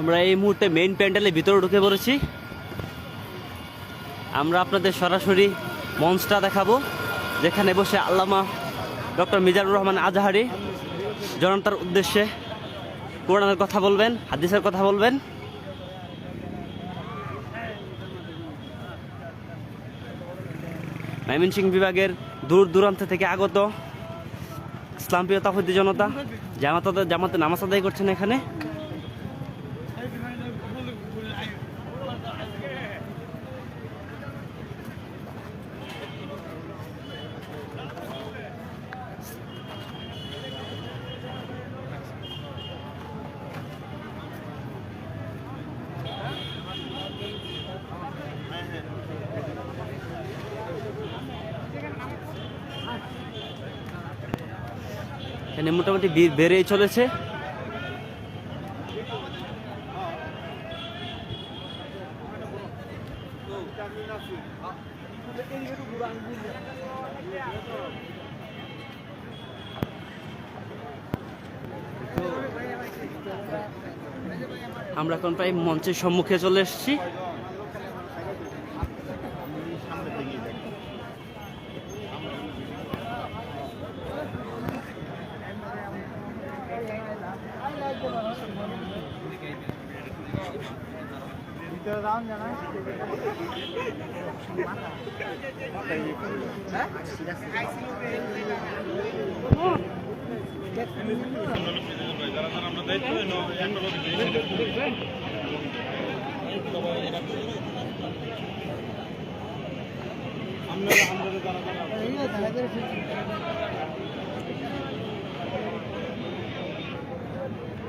আমরা এই মুহূর্তে মেইন প্যান্ডেলের ভিতরে ঢুকে পড়েছি। আমরা আপনাদের সরাসরি মঞ্চটা দেখাবো, যেখানে বসে আল্লামা ডক্টর মিজানুর রহমান আজাহারি জনতার উদ্দেশ্যে কোরআনের কথা বলবেন, হাদিসের কথা বলবেন। ময়মনসিংহ বিভাগের দূর দূরান্ত থেকে আগত ইসলাম প্রিয় তাফুদ্দি জনতা জামাত জামাতে নামাজ আদায় করছেন এখানে। এখানে মোটামুটি বেড়েই চলেছে। আমরা এখন প্রায় মঞ্চের সম্মুখে চলে এসেছি। আমরা দায়িত্ব একটা লোক আপনারা আমরা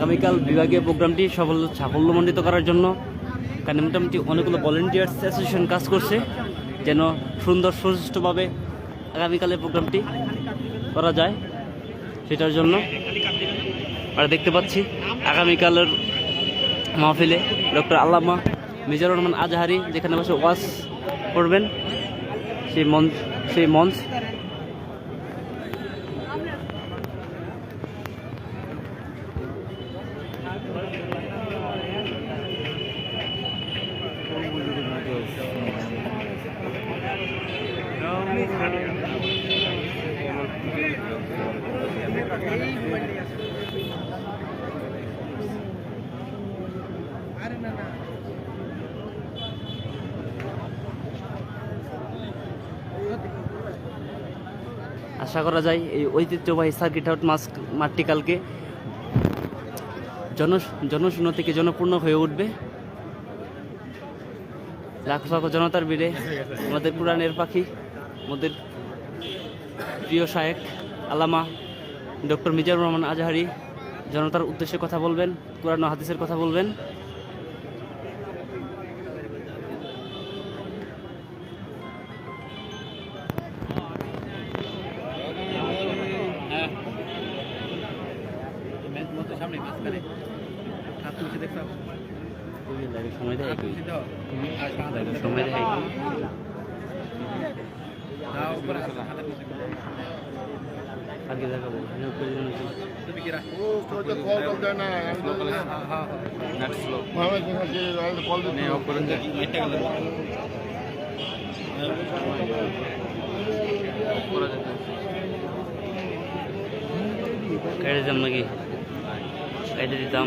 আগামীকাল বিভাগীয় প্রোগ্রামটি সফল সাফল্যমণ্ডিত করার জন্য এখানে মোটামুটি অনেকগুলো ভলেন্টিয়ার্স অ্যাসোসিয়েশন কাজ করছে, যেন সুন্দর সুষ্ঠুভাবে আগামীকালের প্রোগ্রামটি করা যায় সেটার জন্য আর দেখতে পাচ্ছি আগামীকালের মাহফিলে ডক্টর আল্লামা মিজানুর রহমান আজহারি যেখানে বসে ওয়াজ করবেন, সেই মঞ্চ সেই মঞ্চ আশা করা যায় এই ঐতিহ্যবাহী সার্কিট আউট মাস্ক মাঠটি কালকে জন, জনশূন্য থেকে জনপূর্ণ হয়ে উঠবে। লাখ লাখ জনতার ভিড়ে আমাদের পুরাণের পাখি, আমাদের প্রিয় শায়েক আলামা ডক্টর মিজানুর রহমান আজহারি, জনতার উদ্দেশ্যে কথা বলবেন ও হাদিসের কথা বলবেন। আগে দেখাবো কেটে দিতাম নাকি? কেটে দিতাম।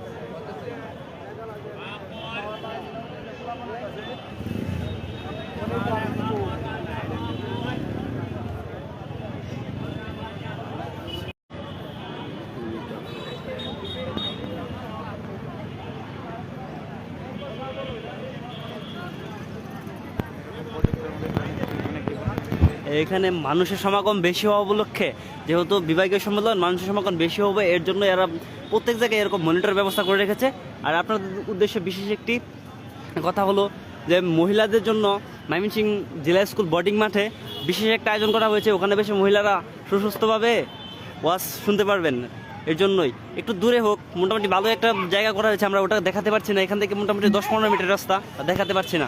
এখানে মানুষের সমাগম বেশি হওয়া উপলক্ষে, যেহেতু বিভাগীয় সম্মেলন, মানুষের সমাগম বেশি হবে, এর জন্য এরা প্রত্যেক জায়গায় এরকম মনিটর ব্যবস্থা করে রেখেছে। আর আপনাদের উদ্দেশ্যে বিশেষ একটি কথা হলো যে, মহিলাদের জন্য ময়মনসিং জেলা স্কুল বোর্ডিং মাঠে বিশেষ একটা আয়োজন করা হয়েছে। ওখানে বেশি মহিলারা সুস্বাস্থ্যভাবে ওয়াজ শুনতে পারবেন, এর জন্যই। একটু দূরে হোক, মোটামুটি ভালো একটা জায়গা করা হয়েছে, আমরা ওটা দেখাতে পারছি না। এখান থেকে মোটামুটি দশ পনেরো মিনিটের রাস্তা, দেখাতে পারছি না।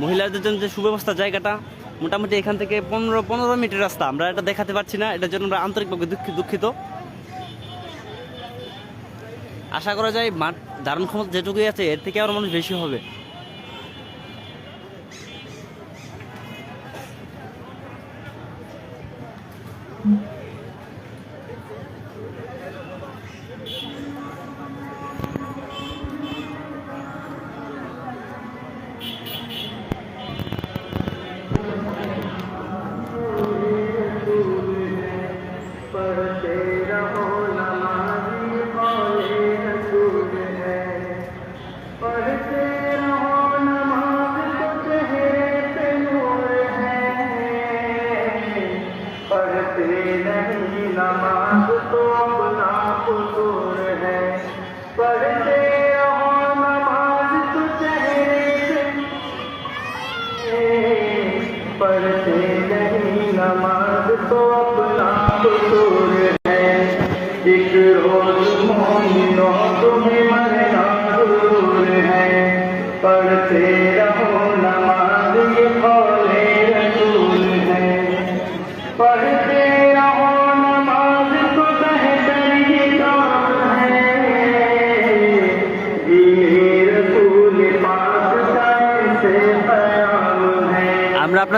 মহিলাদের জন্য যে সুব্যবস্থা জায়গাটা, মোটামুটি এখান থেকে পনেরো পনেরো মিনিটের রাস্তা। আমরা এটা দেখাতে পারছি না, এটার জন্য আমরা আন্তরিকভাবে দুঃখি- দুঃখিত। আশা করা যায় মাঠ ধারণ ক্ষমতা যেটুকুই আছে, এর থেকে আরও মানুষ বেশি হবে।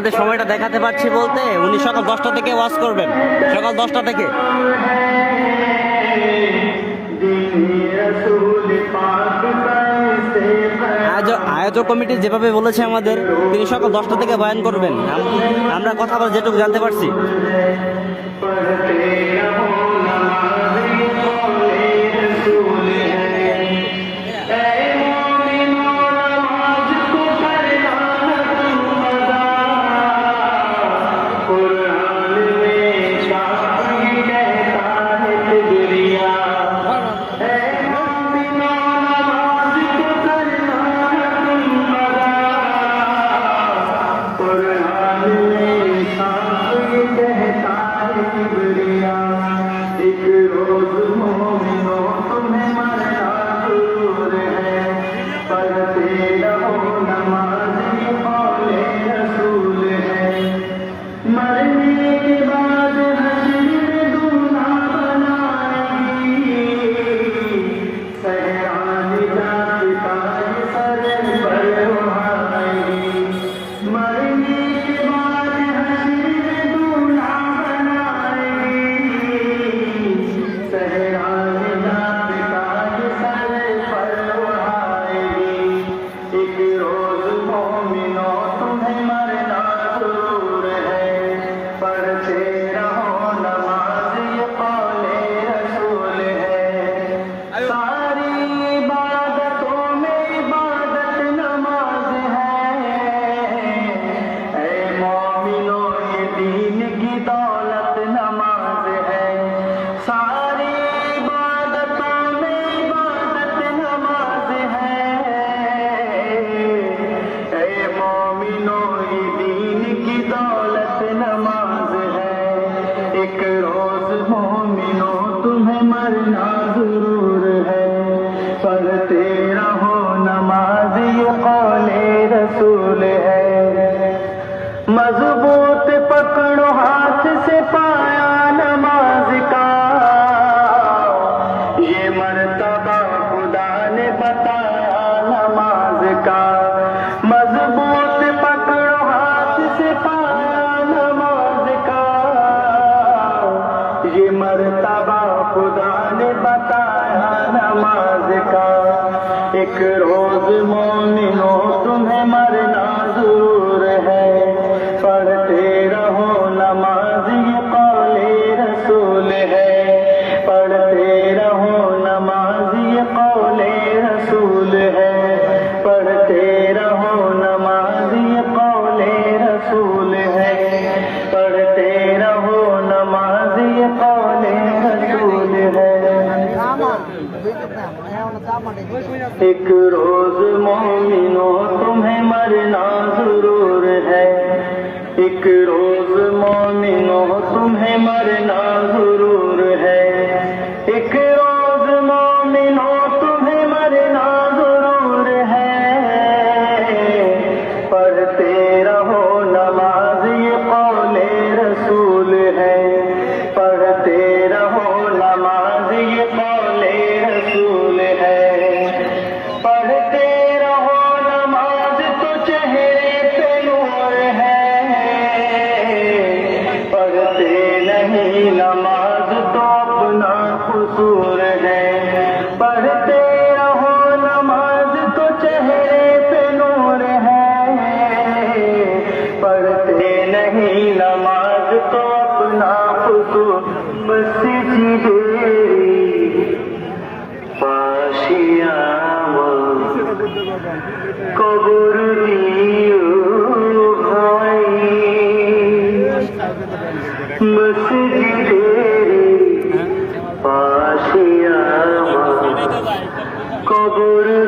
আপনাদের সময়টা দেখাতে পারছি বলতে উনি সকাল দশটা থেকে ওয়াজ করবেন। সকাল দশটা থেকে। আয়োজক কমিটি যেভাবে বলেছে আমাদের, তিনি সকাল দশটা থেকে বয়ান করবেন। আমরা কথা বলে যেটুকু জানতে পারছি। एक रोज मरना ज़रूर है पढ़ते रहो नमाज़ ये कौले रसूल है। मज़बूत पकड़ो हाथ से पाया नमाज़ का। ये मर्तबा खुदा ने बताया नमाज़ का। কবর দিও ভাই মসজিদের পাশিয়ামা কবর